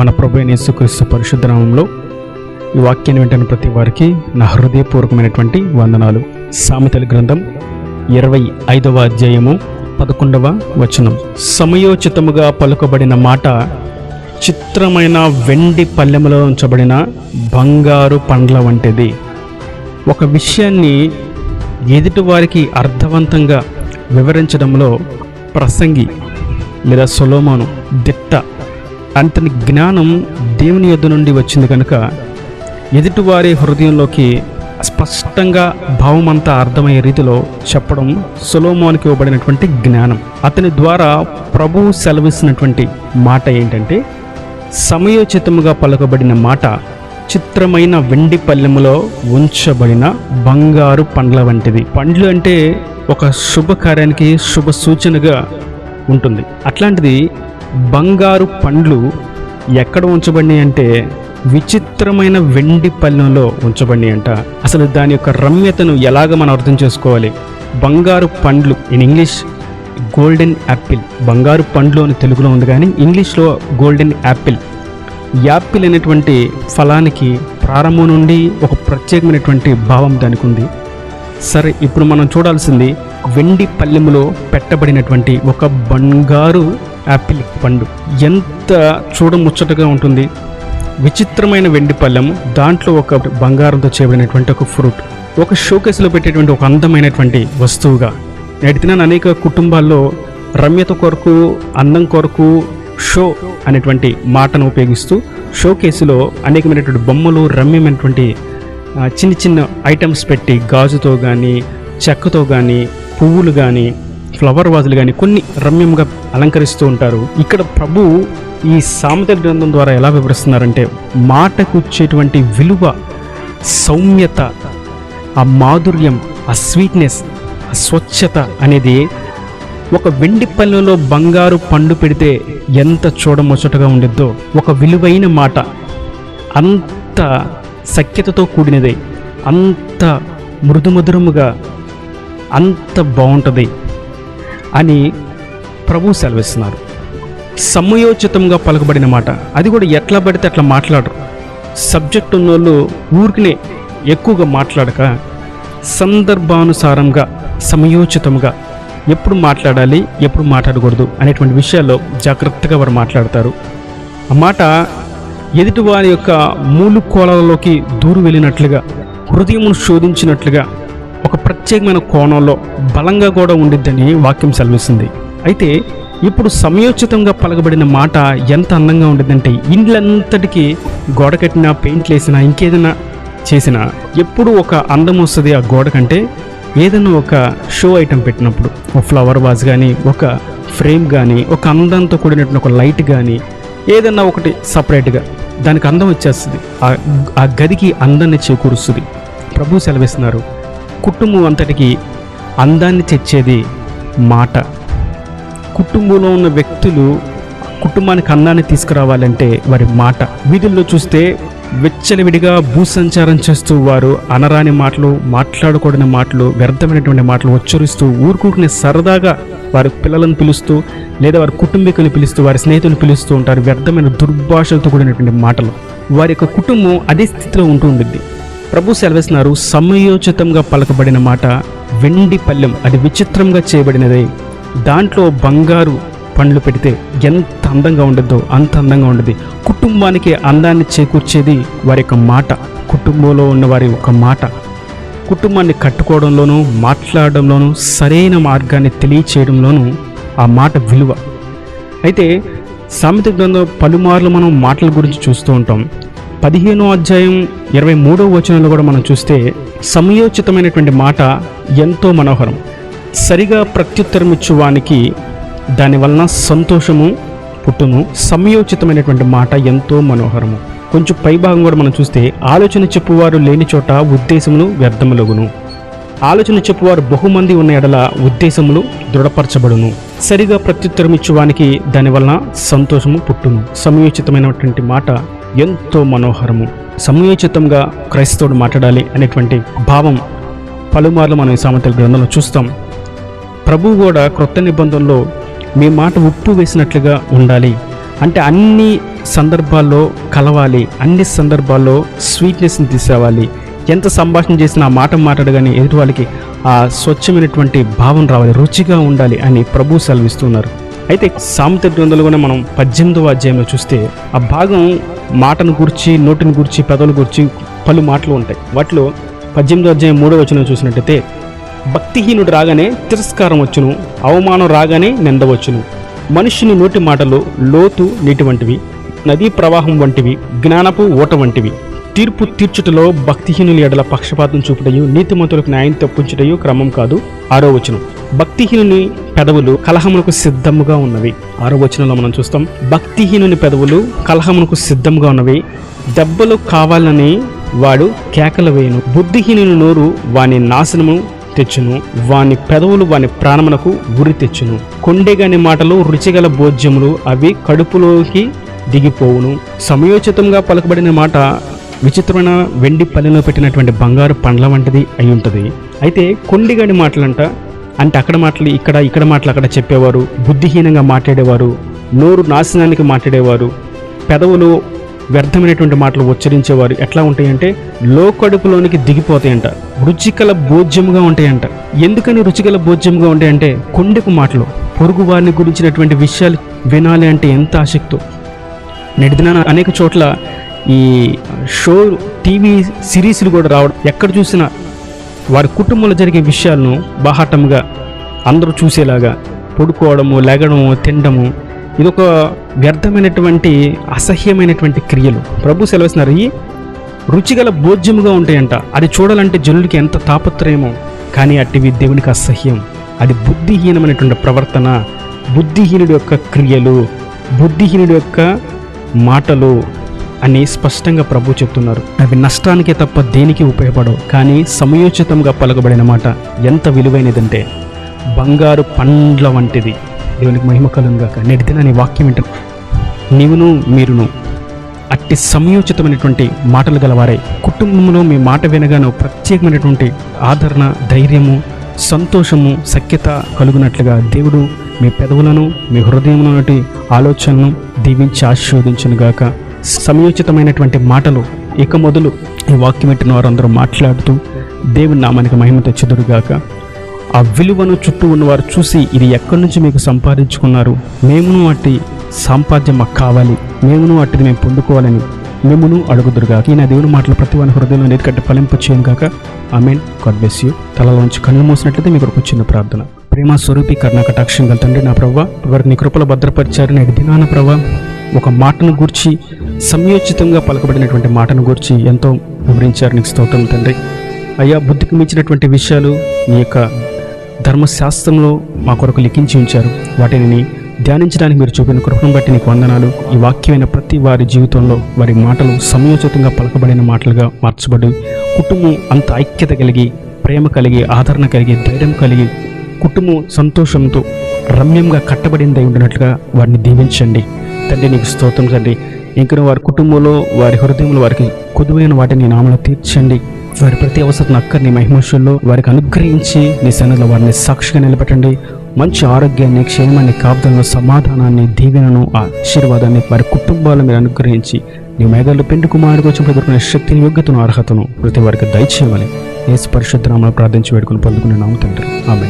మన ప్రభు యేసుక్రీస్తు పరిశుద్ధ ఈ వాక్యాన్ని వింటున్న ప్రతి వారికి నా హృదయపూర్వకమైనటువంటి వందనాలు. సామెతల గ్రంథం ఇరవై ఐదవ అధ్యాయము పదకొండవ వచనం. సమయోచితముగా పలుకబడిన మాట చిత్రమైన వెండి పల్లెములో ఉంచబడిన బంగారు పండ్ల వంటిది. ఒక విషయాన్ని ఎదుటివారికి అర్థవంతంగా వివరించడంలో ప్రసంగి లేదా సొలోమాను దిట్ట అంతని జ్ఞానం దేవుని యొద్ నుండి వచ్చింది కనుక ఎదుటివారి హృదయంలోకి స్పష్టంగా భావమంతా అర్థమయ్యే రీతిలో చెప్పడం సులోమోనికి ఇవ్వబడినటువంటి జ్ఞానం. అతని ద్వారా ప్రభువు సెలవిస్తున్నటువంటి మాట ఏంటంటే సమయోచితముగా పలుకబడిన మాట చిత్రమైన వెండి పల్లెములో ఉంచబడిన బంగారు పండ్ల వంటిది. పండ్లు అంటే ఒక శుభకార్యానికి శుభ సూచనగా ఉంటుంది. అట్లాంటిది బంగారు పండ్లు ఎక్కడ ఉంచబడినాయి అంటే విచిత్రమైన వెండి పల్లెంలో ఉంచబడినాయి అంట. అసలు దాని యొక్క రమ్యతను ఎలాగ మనం అర్థం చేసుకోవాలి? బంగారు పండ్లు ఇన్ ఇంగ్లీష్ గోల్డెన్ యాపిల్ బంగారు పండ్లు అని తెలుగులో ఉంది కానీ ఇంగ్లీష్లో గోల్డెన్ యాపిల్ యాపిల్ అనేటువంటి ఫలానికి ప్రారంభం నుండి ఒక ప్రత్యేకమైనటువంటి భావం దానికి ఉంది. సరే ఇప్పుడు మనం చూడాల్సింది వెండి పల్లెములో పెట్టబడినటువంటి ఒక బంగారు యాపిల్ పండు. ఎంత చూడముచ్చటగా ఉంటుంది. విచిత్రమైన వెండి పళ్ళెం దాంట్లో ఒక బంగారంతో చేయబడినటువంటి ఒక ఫ్రూట్. ఒక షోకేస్లో పెట్టేటువంటి ఒక అందమైనటువంటి వస్తువుగా. నేటి దినాన అనేక కుటుంబాల్లో రమ్యత కొరకు అందం కొరకు షో అనేటువంటి మాటను ఉపయోగిస్తూ షో కేసులో అనేకమైనటువంటి బొమ్మలు రమ్యమైనటువంటి చిన్న చిన్న ఐటమ్స్ పెట్టి గాజుతో కానీ చెక్కతో కానీ పువ్వులు కానీ ఫ్లవర్ వాజులు కానీ కొన్ని రమ్యంగా అలంకరిస్తూ ఉంటారు. ఇక్కడ ప్రభు ఈ సామెత గ్రంథం ద్వారా ఎలా వివరిస్తున్నారంటే మాటకు వచ్చేటువంటి విలువ సౌమ్యత ఆ మాధుర్యం ఆ స్వీట్నెస్ ఆ స్వచ్ఛత అనేది ఒక వెండి పల్లెలో బంగారు పండు పెడితే ఎంత చూడముచ్చటగా ఉండిద్దో ఒక విలువైన మాట అంత సఖ్యతతో కూడినది అంత మృదుమధురముగా అంత బాగుంటుంది. అని ప్రభు సెలవిస్తున్నారు. సమయోచితంగా పలకబడిన మాట. అది కూడా ఎట్లా పడితే అట్లా మాట్లాడరు. సబ్జెక్ట్ ఉన్న వాళ్ళు ఊరికినే ఎక్కువగా మాట్లాడక సందర్భానుసారంగా సమయోచితంగా ఎప్పుడు మాట్లాడాలి ఎప్పుడు మాట్లాడకూడదు అనేటువంటి విషయాల్లో జాగ్రత్తగా వారు మాట్లాడతారు. ఆ మాట ఎదుటివారి యొక్క మూలు కోణాలలోకి దూరు వెళ్ళినట్లుగా హృదయమును శోధించినట్లుగా ఒక ప్రత్యేకమైన కోణంలో బలంగా కూడా ఉండిద్దని వాక్యం సెలవిస్తుంది. అయితే ఇప్పుడు సమయోచితంగా పలకబడిన మాట ఎంత అందంగా ఉండిద్దంటే ఇండ్లంతటికీ గోడ కట్టినా పెయింట్లు వేసినా ఇంకేదైనా చేసినా ఎప్పుడు ఒక అందం వస్తుంది ఆ గోడ కంటే ఏదైనా ఒక షో ఐటెం పెట్టినప్పుడు ఒక ఫ్లవర్ వాజ్ కానీ ఒక ఫ్రేమ్ కానీ ఒక అందంతో కూడినటువంటి ఒక లైట్ కానీ ఏదన్నా ఒకటి సపరేట్గా దానికి అందం వచ్చేస్తుంది. ఆ ఆ గదికి అందాన్ని చేకూరుస్తుంది. ప్రభు సెలవిస్తున్నారు. కుటుంబం అంతటికి అందాన్ని తెచ్చేది మాట. కుటుంబంలో ఉన్న వ్యక్తులు కుటుంబానికి అందాన్ని తీసుకురావాలంటే వారి మాట. వీధుల్లో చూస్తే వెచ్చలవిడిగా భూసంచారం చేస్తూ వారు అనరాని మాటలు మాట్లాడకూడని మాటలు వ్యర్థమైనటువంటి మాటలు ఉచ్చరిస్తూ ఊరుకూరుకునే సరదాగా వారి పిల్లలను పిలుస్తూ లేదా వారి కుటుంబీకులను పిలుస్తూ వారి స్నేహితులను పిలుస్తూ ఉంటారు వ్యర్థమైన దుర్భాషలతో కూడినటువంటి మాటలు. వారి యొక్క కుటుంబం అదే స్థితిలో ఉంటూ ఉంటుంది ప్రభు సెలవిస్తున్నారు సమయోచితంగా పలకబడిన మాట వెండి పల్లెం అది విచిత్రంగా చేయబడినదే. దాంట్లో బంగారు పండ్లు పెడితే ఎంత అందంగా ఉండద్దో అంత అందంగా ఉండదు. కుటుంబానికి అందాన్ని చేకూర్చేది వారి యొక్క మాట కుటుంబంలో ఉన్న వారి యొక్క మాట. కుటుంబాన్ని కట్టుకోవడంలోనూ మాట్లాడడంలోనూ సరైన మార్గాన్ని తెలియచేయడంలోనూ ఆ మాట విలువ. అయితే సామెత గ్రంథం పలుమార్లు మనం మాటల గురించి చూస్తూ ఉంటాం. పదిహేనో అధ్యాయం ఇరవై మూడో వచనంలో కూడా మనం చూస్తే సమయోచితమైనటువంటి మాట ఎంతో మనోహరం. సరిగా ప్రత్యుత్తరం ఇచ్చువానికి దానివలన సంతోషము పుట్టును. సమయోచితమైనటువంటి మాట ఎంతో మనోహరము. కొంచెం పైభాగం కూడా మనం చూస్తే ఆలోచన చెప్పువారు లేని చోట ఉద్దేశములు వ్యర్థములగును. ఆలోచన చెప్పువారు బహుమంది ఉన్న ఎడల ఉద్దేశములు దృఢపరచబడును. సరిగా ప్రత్యుత్తరం ఇచ్చువానికి దానివలన సంతోషము పుట్టును. సమయోచితమైనటువంటి మాట ఎంతో మనోహరము సమయోచితంగా క్రైస్తవుడు మాట్లాడాలి అనేటువంటి భావం పలుమార్లు మనం ఈ సామెతల గ్రంథంలో చూస్తాం. ప్రభువు కూడా క్రొత్త నిబంధనలో మీ మాట ఉప్పు వేసినట్లుగా ఉండాలి. అంటే అన్ని సందర్భాల్లో కలవాలి అన్ని సందర్భాల్లో స్వీట్నెస్ని తీసుకురావాలి ఎంత సంభాషణ చేసినా మాట మాట్లాడగానే ఎదుటి వాళ్ళకి ఆ స్వచ్ఛమైనటువంటి భావం రావాలి రుచిగా ఉండాలి అని ప్రభు సెలవిస్తున్నారు. అయితే సామెత గ్రంథంలో కూడా మనం పద్దెనిమిదవ అధ్యాయంలో చూస్తే ఆ భాగం మాటను గురించి నోటిని గురించి పెదవుల గురించి పలు మాటలు ఉంటాయి. వాటిలో పద్దెనిమిదో అధ్యాయం మూడో వచనం చూసినట్టయితే భక్తిహీనుడు రాగానే తిరస్కారం వచ్చును అవమానం రాగానే నిందవచ్చును మనుషుని నోటి మాటలు లోతు నీటి వంటివి నదీ ప్రవాహం వంటివి జ్ఞానపు ఓట వంటివి. తీర్పు తీర్చుటలో భక్తిహీనుల ఎడల పక్షపాతం చూపుటయు నీతిమంతులకు న్యాయం తప్పించుటయు క్రమం కాదు. ఆరో వచనం. భక్తిహీనుని పెదవులు కలహమునకు సిద్ధముగా ఉన్నవి. ఆరో వచనంలో మనం చూస్తాం భక్తిహీనుని పెదవులు కలహమునకు సిద్ధముగా ఉన్నవి. దెబ్బలు కావాలని వాడు కేకలు వేయును. బుద్ధిహీనుని నోరు వాని నాశనము తెచ్చును. వాని పెదవులు వాని ప్రాణమునకు గురి తెచ్చును. కొండెగాని మాటలు రుచిగల భోజ్యములు అవి కడుపులోకి దిగిపోవును. సమయోచితంగా పలుకబడిన మాట విచిత్రమైన వెండి పల్లెలో పెట్టినటువంటి బంగారు పండ్ల వంటిది అయి ఉంటుంది. అయితే కొండిగాడి మాటలంట అంటే అక్కడ మాటలు ఇక్కడ ఇక్కడ మాటలు అక్కడ చెప్పేవారు. బుద్ధిహీనంగా మాట్లాడేవారు. నోరు నాశనానికి మాట్లాడేవారు. పెదవులు వ్యర్థమైనటువంటి మాటలు ఉచ్చరించేవారు. ఎట్లా ఉంటాయంటే లో కడుపులోనికి దిగిపోతాయంట. రుచికల భోజ్యముగా ఉంటాయంట. ఎందుకని రుచికల భోజ్యముగా ఉంటాయంటే కొండెపు మాటలు. పొరుగు వారిని గురించినటువంటి విషయాలు వినాలి అంటే ఎంత ఆసక్తో. నెడిదిన అనేక చోట్ల ఈ షో టీవీ సిరీస్లు కూడా రావడం ఎక్కడ చూసినా వారి కుటుంబంలో జరిగే విషయాలను బాహాటంగా అందరూ చూసేలాగా పడుకోవడము లెగడము తినడము ఇదొక వ్యర్థమైనటువంటి అసహ్యమైనటువంటి క్రియలు. ప్రభు సెలవుస్తున్నారు ఈ రుచిగల భోజ్యముగా ఉంటాయంట. అది చూడాలంటే జనుడికి ఎంత తాపత్రయమో కానీ అట్టివి దేవునికి అసహ్యం. అది బుద్ధిహీనమైనటువంటి ప్రవర్తన. బుద్ధిహీనుడి యొక్క క్రియలు బుద్ధిహీనుడి యొక్క మాటలు అని స్పష్టంగా ప్రభు చెప్తున్నారు. అవి నష్టానికే తప్ప దేనికి ఉపయోగపడవు. కానీ సమయోచితంగా పలకబడిన మాట ఎంత విలువైనదంటే బంగారు పండ్ల వంటిది. దేవునికి మహిమ కలుగాక నేటి దినాన్ని వాక్యం ఏంటో నీవును మీరును అట్టి సమయోచితమైనటువంటి మాటలు గలవారే కుటుంబంలో మీ మాట వినగాను ప్రత్యేకమైనటువంటి ఆదరణ ధైర్యము సంతోషము సఖ్యత కలుగునట్లుగా దేవుడు మీ పెదవులను మీ హృదయంలోని ఆలోచనను దీవించి ఆశీర్వదించునుగాక సమయోచితమైనటువంటి మాటలు ఇక మొదలు ఈ వాక్యం పెట్టిన వారందరూ మాట్లాడుతూ దేవుని నామానికి మహిమ తెచ్చుదురుగాక. ఆ విలువను చుట్టూ ఉన్నవారు చూసి ఇది ఎక్కడి నుంచి మీకు సంపాదించుకున్నారు? మేమును అట్టి సాంపాద్యం మాకు కావాలి. మేమును అట్టిది మేము పొందుకోవాలని మేమును అడుగుదురుగాక. ఈ నా దేవుని మాటలు ప్రతి వారి హృదయంలో ఎందుకంటే ఫలింపు చేయం కాక మీన్ గాడ్ బ్లెస్ యూ. తలలోంచి కన్ను మూసినట్లయితే మీకు ఒక చిన్న ప్రార్థన. ప్రేమ స్వరూపి కర్ణ కటాక్షం కలుతండి నా ప్రవ్వ వారిని కృపలు భద్రపరిచారు నేటి దినాన ప్రవ్వ ఒక మాటను గూర్చి సంయోచితంగా పలకబడినటువంటి మాటను గూర్చి ఎంతో వివరించారు నీకు స్తోత్రం తండ్రి. అయ్యా బుద్ధికి మించినటువంటి విషయాలు నీ యొక్క ధర్మశాస్త్రంలో మా కొరకు లిఖించి ఉంచారు. వాటిని ధ్యానించడానికి మీరు చూపిన కృపను బట్టి నీకు వందనాలు. ఈ వాక్యమైన ప్రతి వారి జీవితంలో వారి మాటలు సమయోచితంగా పలకబడిన మాటలుగా మార్చబడి కుటుంబం అంత ఐక్యత కలిగి ప్రేమ కలిగి ఆదరణ కలిగి ధైర్యం కలిగి కుటుంబం సంతోషంతో రమ్యంగా కట్టబడిందై ఉండినట్లుగా వారిని దీవించండి. తండ్రి నీకు స్తోత్రం తండ్రి. ఇంకా వారి కుటుంబంలో వారి హృదయంలో వారికి కొద్దువైన వాటిని నామలో తీర్చండి. వారి ప్రతి అవసరం అక్కడి నీ మహిమషుల్లో వారికి అనుగ్రహించి నీ సన్నిధిలో వారిని సాక్షిగా నిలబెట్టండి. మంచి ఆరోగ్యాన్ని క్షేమాన్ని కాపుదలను సమాధానాన్ని దీవెనను ఆశీర్వాదాన్ని వారి కుటుంబాలను మీరు అనుగ్రహించి నీ మేఘాలు పెండు కుమారుడు వచ్చి ఎదుర్కొనే శక్తిని యోగ్యతను అర్హతను ప్రతి వారికి దయచేయమని యేసు పరిశుద్ధ నామములో ప్రార్థించి వేడుకొని పొందుకునే నామ తండ్రి. ఆమె